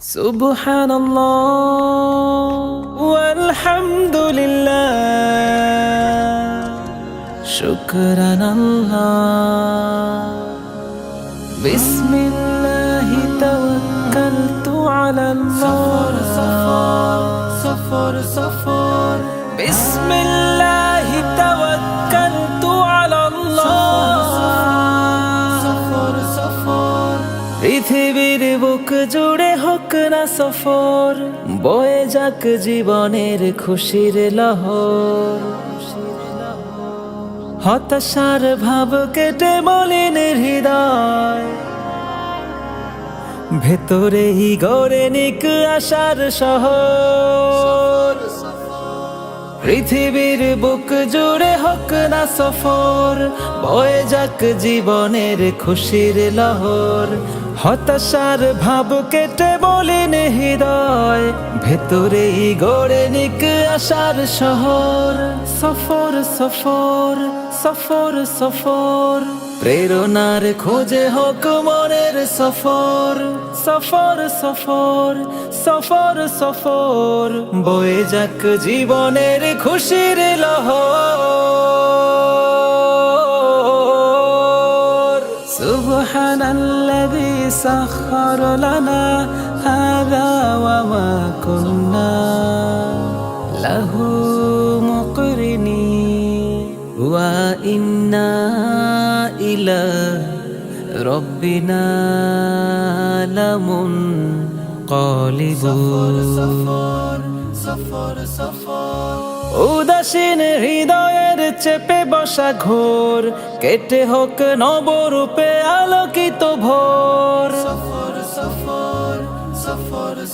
سبحان الله والحمد لله. شكرا الله. بسم الله توكلت على الله. صفر صفر صفر بسم الله توكلت على الله. صفر صفر صفر জুড়ে হোক না সফর, বয়ে যাক জীবনের খুশির লহ হতাশার ভাব কেটে মলিন হৃদয়। ভেতরেই গড়ে নিক আশার শহর। পৃথিবীর বুক জুড়ে হোক না সফর, বয়ে যাক জীবনের খুশির লহর। হতাশার ভাব কেটে বলেন হৃদয় ভেতরে গড়ে নিক আশার শহর। সফর সফর সফর সফর। প্রেরণার খোঁজে হোক মনের সফর। সফর সফর সফর সফর। বয়ে যাক জীবনের খুশির লহ সুবহান আল্লাযী লানা হাযা ওয়া মা কুন্না। লাহু মুকরিনী وإنا إلى ربنا لمنقلبون উদাসীন হৃদয়ের চেপে বসা ঘোর কেটে হোক নবরূপে আলোকিত ভোর হো,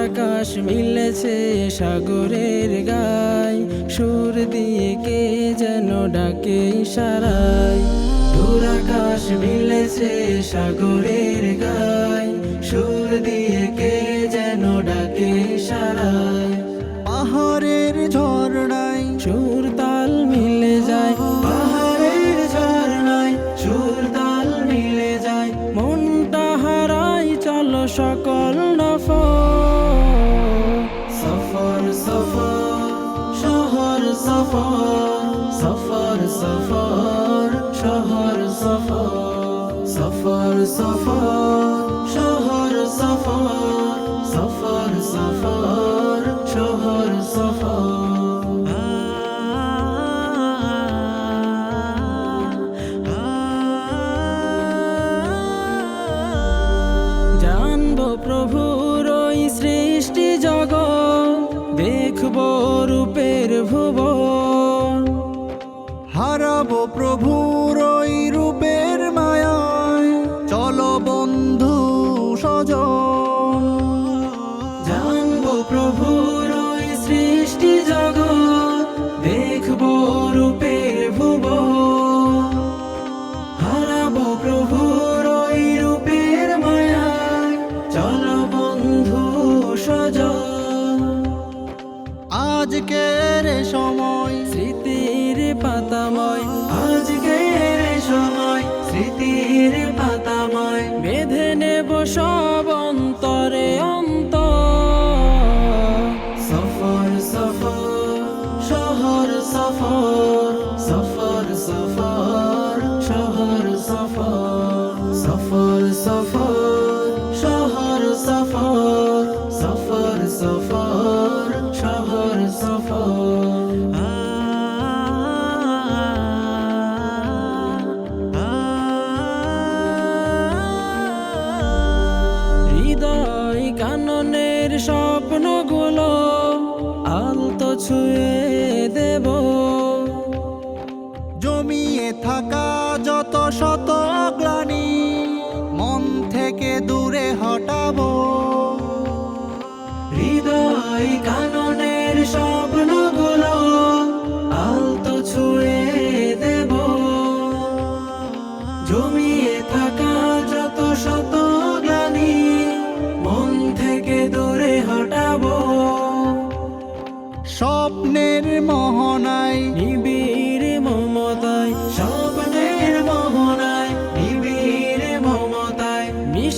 দুরাকাশ মিলেছে সাগরের গায়। সুর দিয়ে কে যেন ডাকে ইশারায়। দুরাকাশ মিলেছে সাগরের গায়। সুর দিয়ে কে যেন ডাকে ইশারায়। পাহাড়ের ঝর্ণায় সুর তাল মিলে যায়। পাহাড়ের ঝর্ণায় সুর তাল মিলে যায়। মনটা হারাই চলো সকল নফর সফর সফর সফর শহর সফর সফর সফর শহর সফর সফর সফর শহর সফর জানব প্রভুর ভুবন। হারাবো প্রভুর রূপের মায়ায়। চলো বন্ধু সজন সময়, স্মৃতির পাতাময়। আজকের সময়, স্মৃতির পাতাময়। বেঁধে নেব সব অন্তরে অন্ত সফর সফর, শহর, সফর সফর সফর। স্বপ্নগুলো আলতো ছুঁয়ে দেব। জমিয়ে থাকা যত শত গ্লানি মন থেকে দূরে হটাবো। হৃদয় কাননের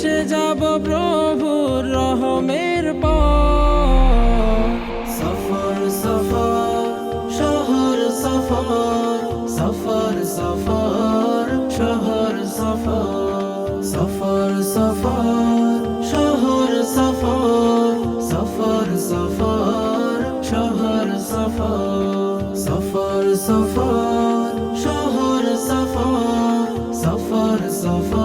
মিশে যাব প্রভুর রহমের সফর সফর শহর সফর সফর সফর শহর সফর সফর সফর শহর সফর সফর সফর শহর সফর সফর সফর শহর সফর সফর সফর